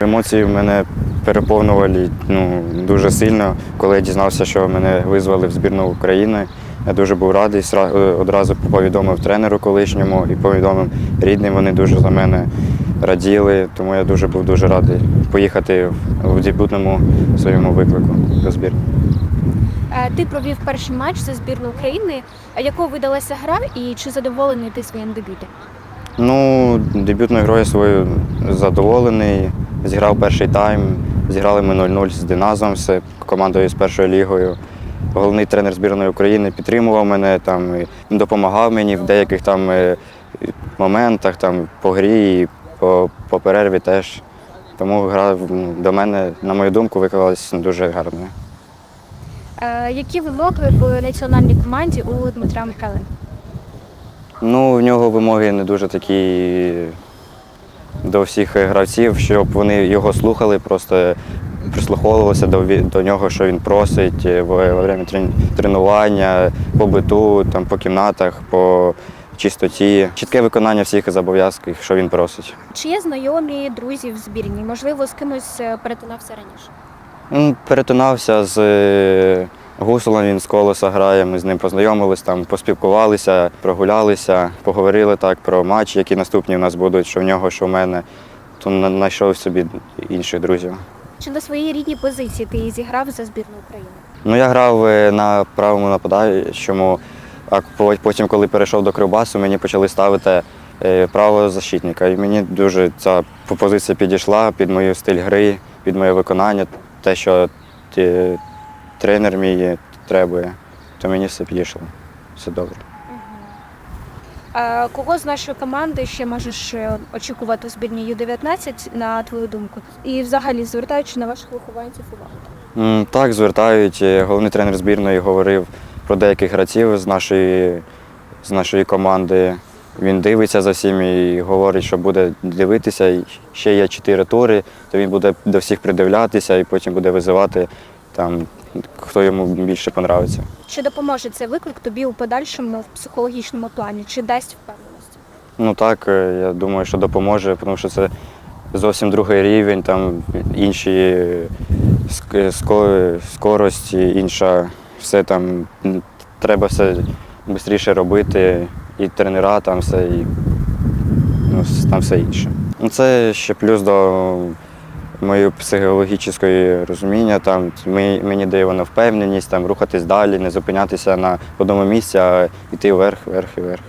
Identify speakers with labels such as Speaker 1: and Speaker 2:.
Speaker 1: Емоції в мене переповнювали ну, дуже сильно, коли я дізнався, що мене визвали в збірну України. Я дуже був радий, е, одразу повідомив тренеру колишньому і повідомив рідним. Вони дуже за мене раділи, тому я дуже був дуже радий поїхати в- дебютному своєму виклику до збірної.
Speaker 2: Е, Ти провів перший матч за збірну України. Якою видалася гра і чи задоволений ти своїм дебютом?
Speaker 1: Ну, дебютною грою свою задоволений. Зіграв перший тайм. Зіграли ми 0-0 з Диназом, з командою з першою лігою. Головний тренер збірної України підтримував мене, там, допомагав мені в деяких там е, моментах, там, по грі і по, по перерві теж. Тому гра до мене, на мою думку, виклалась дуже гарною.
Speaker 2: Е, Які вимоги в національній команді у Дмитра Михайленка?
Speaker 1: Ну, в нього вимоги не дуже такі до всіх гравців, щоб вони його слухали, просто прислуховувалися до, до нього, що він просить е, во во время тренування, по биту, там, по кімнатах, по чистоті. Чітке виконання всіх зобов'язків, що він просить.
Speaker 2: Чи є знайомі друзі в збірні? Можливо, з кимось е, перетинався раніше?
Speaker 1: Перетинався з е, він з колеса грає, ми з ним познайомились, там, поспілкувалися, прогулялися, поговорили так про матчі, які наступні в нас будуть, що в нього, що в мене. То знайшов собі інших друзів.
Speaker 2: Чи на своїй рідній позиції ти зіграв за збірну України?
Speaker 1: Ну, я грав е, на правому нападаючому, а потім, коли перейшов до Кривбасу, мені почали ставити е, правого защитника. І мені дуже ця позиція підійшла під мій стиль гри, під моє виконання, те, що е, тренер мій требує. То мені все підійшло. Все добре.
Speaker 2: А кого з нашої команди ще можеш е, очікувати у збірні Ю-19, на твою думку? І взагалі звертаючи на ваших вихованців увагу?
Speaker 1: Так, звертають. Е, Головний тренер збірної говорив про деяких гравців з нашої, з нашої команди. Він дивиться за всім і говорить, що буде дивитися. І Ще є чотири тури, то він буде до всіх придивлятися і потім буде визивати там, хто йому більше подобається.
Speaker 2: Чи допоможе цей виклик тобі у подальшому в психологічному плані? Чи дасть впевненості?
Speaker 1: Ну так, е, я думаю, що допоможе, тому що це зовсім другий рівень, там інші скорості, інша, все там треба все швидше робити, і тренера, там все, і ну, там все інше. Ну, Це ще плюс до моєї психологічної розуміння. Там, мені, дає вона впевненість, там, рухатись далі, не зупинятися на одному місці, а йти вверх, вверх і вверх.